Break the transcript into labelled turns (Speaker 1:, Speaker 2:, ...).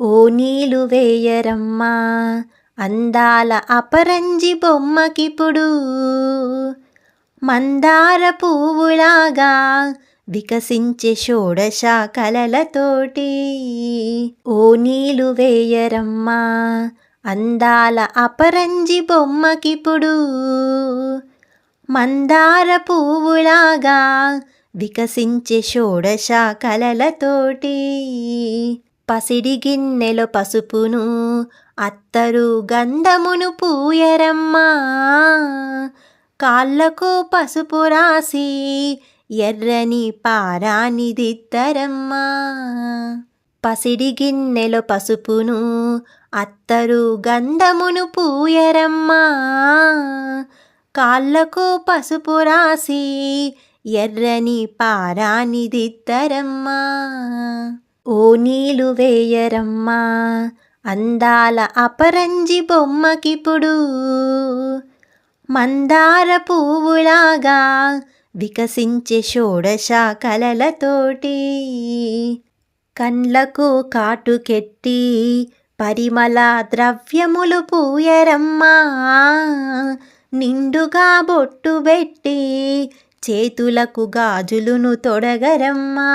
Speaker 1: ఓ నీలు వేయరమ్మా అందాల అపరంజి బొమ్మకిప్పుడు మందార పువ్వులాగా వికసించే షోడశ కలలతోటి ఓ నీలు వేయరమ్మా అందాల అపరంజి బొమ్మకిప్పుడు మందార పువ్వులాగా వికసించే షోడశ కలలతోటి పసిడి గిన్నెలో పసుపును అత్తరు గంధమును పూయరమ్మా. కాళ్ళకు పసుపు రాసి ఎర్రని పారాని దిద్దరమ్మా. పసిడి గిన్నెలో పసుపును అత్తరు గంధమును పూయరమ్మా. కాళ్ళకు పసుపు రాసి ఎర్రని పారాని దిద్దరమ్మా. ఓ వేయరమ్మా. అందాల అపరంజి బొమ్మకిప్పుడు మందార పువ్వులాగా వికసించే షోడశ కలలతోటి కండ్లకు కాటుకెట్టి పరిమళ ద్రవ్యములు పూయరమ్మా. నిండుగా బొట్టు పెట్టి చేతులకు గాజులును తొడగరమ్మా.